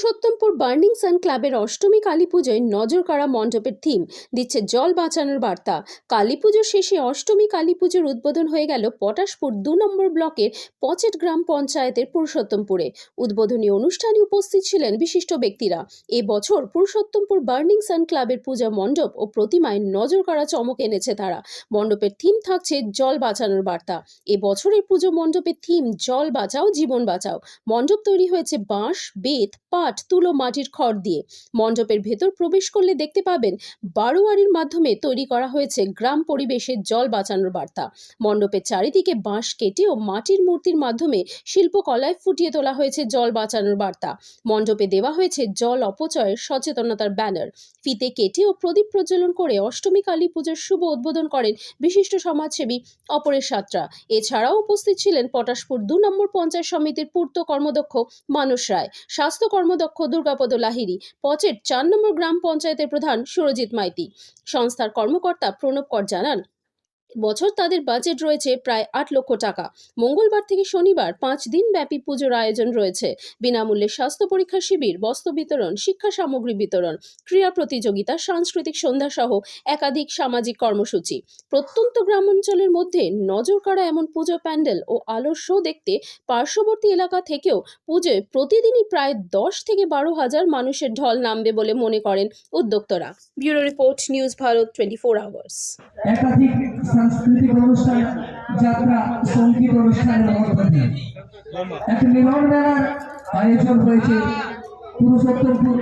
Purushottampur burning সান ক্লাবের অষ্টমী কালী পুজোয় নজর কাড়া মণ্ডপের থিম দিচ্ছে জল বাঁচানোর বার্তা। কালী পুজোর শেষে অষ্টমী কালী পুজোর উদ্বোধন হয়ে গেল পটাশপুর দু নম্বর ব্লকের পচেট গ্রাম পঞ্চায়েতের পুরুষোত্তমপুরে। উদ্বোধনী অনুষ্ঠানে উপস্থিত ছিলেন বিশিষ্ট ব্যক্তিরা। এবছর পুরুষোত্তমপুর বার্নিং সান ক্লাবের পূজা মণ্ডপ ও প্রতিমায় নজর কাড়া চমক এনেছে তারা। মণ্ডপের থিম থাকছে জল বাঁচানোর বার্তা। এবছরের পুজো মণ্ডপের থিম জল বাঁচাও, জীবন বাঁচাও। মণ্ডপ তৈরি হয়েছে বাঁশ, বেত, পাট তুলো মাটির খড় দিয়ে। মণ্ডপের ভেতর প্রবেশ করলে দেখতে পাবেন বারোয়ারির মাধ্যমে তৈরি করা হয়েছে গ্রাম পরিবেশে জল বাঁচানোর বার্তা। মণ্ডপের চারিদিকে বাঁশ কেটে ও মাটির মূর্তির মাধ্যমে শিল্পকলায় ফুটিয়ে তোলা হয়েছে জল বাঁচানোর বার্তা। মণ্ডপে দেওয়া হয়েছে জল অপচয়ের সচেতনতার ব্যানার। ফিতে কেটে ও প্রদীপ প্রজ্বলন করে অষ্টমী কালী পুজোর শুভ উদ্বোধন করেন বিশিষ্ট সমাজসেবী অপরেশ সাত্রা। এছাড়াও উপস্থিত ছিলেন পটাশপুর দু নম্বর পঞ্চায়েত সমিতির পূর্ত কর্মদক্ষ মানস রায়। স্বাস্থ্য কর্মদক্ষ দুর্গাপদ লাহিরি পচের চার নম্বর গ্রাম পঞ্চায়েতের প্রধান সুরজিৎ মাইতি। সংস্থার কর্মকর্তা প্রণব কর জানান বছর তাদের বাজেট রয়েছে প্রায় আট লক্ষ টাকা। মঙ্গলবার থেকে শনিবার পাঁচ দিন ব্যাপী পুজোর আয়োজন রয়েছে। বিনামূল্যে স্বাস্থ্য পরীক্ষা শিবির, বস্ত্র বিতরণ, শিক্ষা সামগ্রী বিতরণ, ক্রীড়া প্রতিযোগিতা, সাংস্কৃতিক সন্ধ্যা সহ একাধিক সামাজিক কর্মসূচি। প্রত্যন্ত গ্রামাঞ্চলের মধ্যে নজর কাড়া এমন পুজো প্যান্ডেল ও আলোর শো দেখতে পার্শ্ববর্তী এলাকা থেকেও পুজোয় প্রতিদিনই প্রায় দশ থেকে বারো হাজার মানুষের ঢল নামবে বলে মনে করেন উদ্যোক্তরা। Bureau report, news Bharat twenty four hours সাংস্কৃতিক অনুষ্ঠান, যাত্রা, সংগীত অনুষ্ঠানের মধ্য একটি মিলন মেলার আয়োজন হয়েছে পুরুষোত্তমপুর।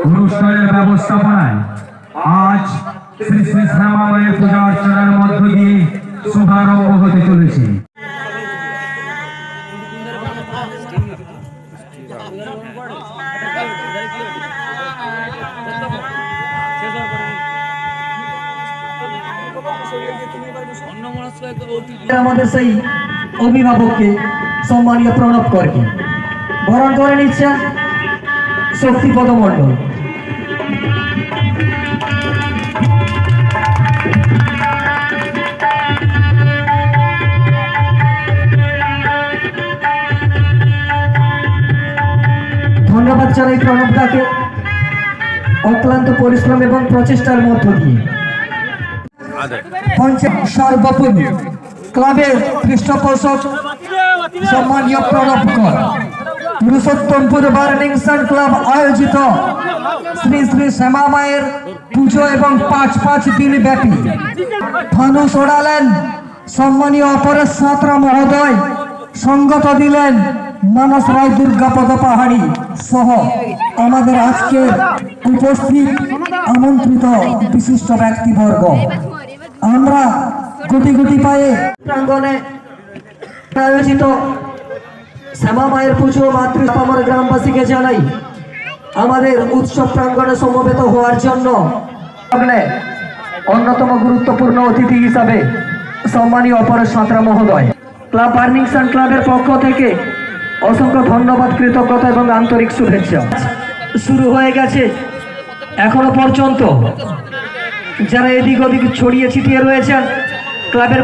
অনুষ্ঠানের ব্যবস্থাপনায় আজ শ্যামালয়ের পূজা অর্চনার মধ্য দিয়ে শুভারম্ভ হতে চলেছে। আমাদের সেই অভিভাবককে সম্মানীয় প্রণব করকে বরণ করে নিচ্ছেন শক্তিপদ মণ্ডল জানাই প্রণবদাকে অক্লান্ত পরিশ্রম এবং প্রচেষ্টার মধ্য দিয়ে। পঞ্চায়েত সর্বোপরি ক্লাবের পৃষ্ঠপোষক সম্মানীয় প্রণব কর পুরুষোত্তমপুর বার্নিংসন ক্লাব আয়োজিত শ্রী শ্রী শ্যামা মায়ের পুজো এবং পাঁচ পাঁচ দিন ব্যাপী ধনুষ ওড়ালেন সম্মানীয় অপরেশ সাঁতরা মহোদয়, সঙ্গত দিলেন মানস রায় দুর্গাপদ পাহাড়ি সহ আমাদের আজকের উপস্থিত আমন্ত্রিত বিশিষ্ট ব্যক্তিবর্গ। আমরা গুটি গুটি পায়ে প্রাঙ্গনে আয়োজিত শ্যামা মায়ের পুজো মাতৃ আমার গ্রামবাসীকে জানাই, আমাদের উৎসব প্রাঙ্গনে সমবেত হওয়ার জন্য অন্যতম গুরুত্বপূর্ণ অতিথি হিসাবে সম্মানীয় অপরেশ সাঁতরা মহোদয়, ক্লাব বার্নিংসন ক্লাবের পক্ষ থেকে অসংখ্য ধন্যবাদ, কৃতজ্ঞতা এবং আন্তরিক শুভেচ্ছা। শুরু হয়ে গেছে এখনও পর্যন্ত। যারা এদিক ওদিক ছড়িয়ে ছিটিয়ে রয়েছেন, ক্লাবের